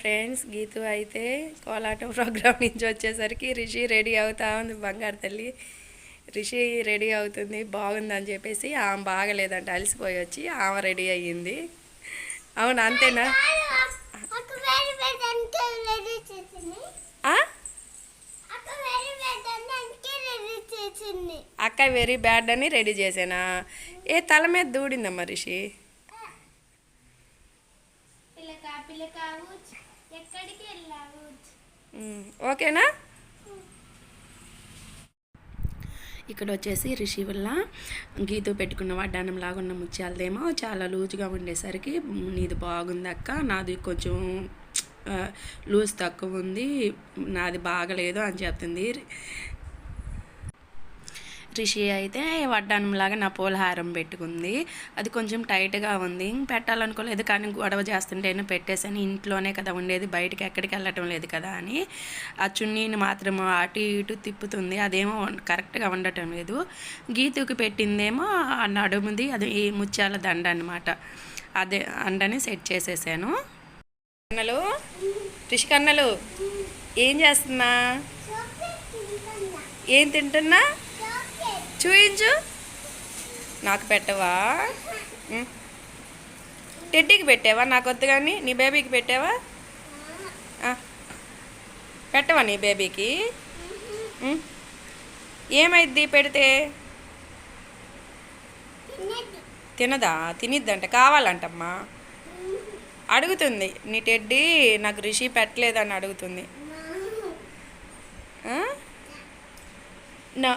Friends Geethu అయితే కోలాటం programme నుంచి వచ్చేసరికి రిషి రెడీ అవుతా ఉంది. బంగారు తల్లి రిషి రెడీ అవుతుంది బాగుందని చెప్పేసి ఆమె బాగలేదంట అలసిపోయి వచ్చి ఆమె రెడీ అయ్యింది. అవును అంతేనా? అక్క వేరే బ్యాడ్ అని రెడీ చేసానా? ఏ తల మీద దూడిందమ్మా రిషి? పిల్లక పిల్లక ఊచ్. ఎక్కడికి వెళ్ళావు? ఓకేనా? ఇక్కడ వచ్చేసి రిషి వల్ల గీతు పెట్టుకున్న వడ్డానం లాగా ఉన్న ముత్యాలదేమో చాలా లూజ్గా ఉండేసరికి నీది బాగుంది అక్క నాది కొంచెం లూజ్ తక్కువ ఉంది నాది బాగలేదు అని చెప్తుంది. రిషి అయితే వడ్డానంలాగా నా పూలహారం పెట్టుకుంది. అది కొంచెం టైట్గా ఉంది. పెట్టాలనుకోలేదు కానీ గొడవ చేస్తుంటేనే పెట్టేసాను ఇంట్లోనే కదా ఉండేది. బయటకి ఎక్కడికి వెళ్ళటం లేదు కదా అని. ఆ చున్నీని మాత్రం అటు ఇటు తిప్పుతుంది. అదేమో కరెక్ట్గా ఉండటం లేదు. గీతుకి పెట్టిందేమో నడుముది అది ఈ ముత్యాల దండ అనమాట అదే అండని సెట్ చేసేసాను. కన్నలు రిషికన్నలు ఏం చేస్తున్నా ఏం తింటున్నా? చూయించు. నాకు పెట్టవా? టెడ్డీకి పెట్టావా? నాకు వద్దు కానీ. నీ బేబీకి పెట్టావా? పెట్టవా నీ బేబీకి? ఏమైద్ది పెడితే? తినదా? తినిద్దంట. కావాలంటమ్మా. అడుగుతుంది. నీ టెడ్డీ నాకు రిషి పెట్టలేదని అడుగుతుంది. నా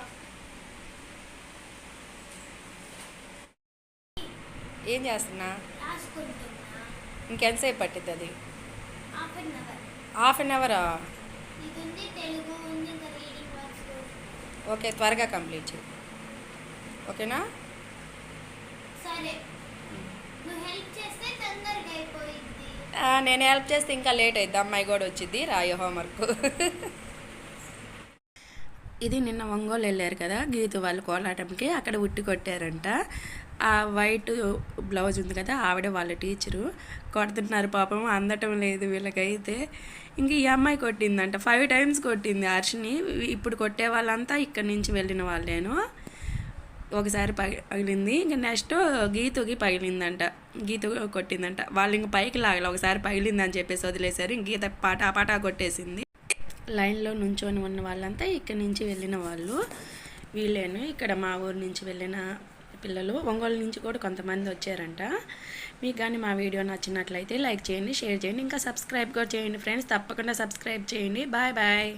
ఏం చేస్తున్నా? ఇంకెంతసేపు పట్టిద్ది అది హాఫ్ అన్ అవర్? ఓకే త్వరగా కంప్లీట్ చేయి. ఓకేనా? నేను హెల్ప్ చేస్తే ఇంకా లేట్ అయింది అమ్మాయి కూడా వచ్చింది రాయో హోంవర్క్. ఇది నిన్న ఒంగోలు వెళ్ళారు కదా గీతు వాళ్ళు కోలాటంకి. అక్కడ ఉట్టి కొట్టారంట. ఆ వైట్ బ్లౌజ్ ఉంది కదా ఆవిడ వాళ్ళ టీచరు. కొడుతున్నారు పాపం అందటం లేదు వీళ్ళకైతే. ఇంక ఈ అమ్మాయి కొట్టిందంట. ఫైవ్ టైమ్స్ కొట్టింది హర్షిని. ఇప్పుడు కొట్టే వాళ్ళంతా ఇక్కడి నుంచి వెళ్ళిన వాళ్ళేను. ఒకసారి పగిలింది. ఇంక నెక్స్ట్ గీతుకి పగిలిందంట. గీత కొట్టిందంట. వాళ్ళు ఇంక పైకి లాగలే. ఒకసారి పగిలిందని చెప్పేసి వదిలేశారు. ఇంక గీత పాటా పాట కొట్టేసింది. లైన్లో నుంచొని ఉన్న వాళ్ళంతా ఇక్కడి నుంచి వెళ్ళిన వాళ్ళు. వీళ్ళేను. ఇక్కడ మా ఊరు నుంచి వెళ్ళిన పిల్లలు ఒంగోలు నుంచి కూడా కొంతమంది వచ్చారంట. మీకు కానీ మా వీడియో నచ్చినట్లయితే లైక్ చేయండి షేర్ చేయండి ఇంకా సబ్స్క్రైబ్ కూడా చేయండి ఫ్రెండ్స్. తప్పకుండా సబ్స్క్రైబ్ చేయండి. Bye bye.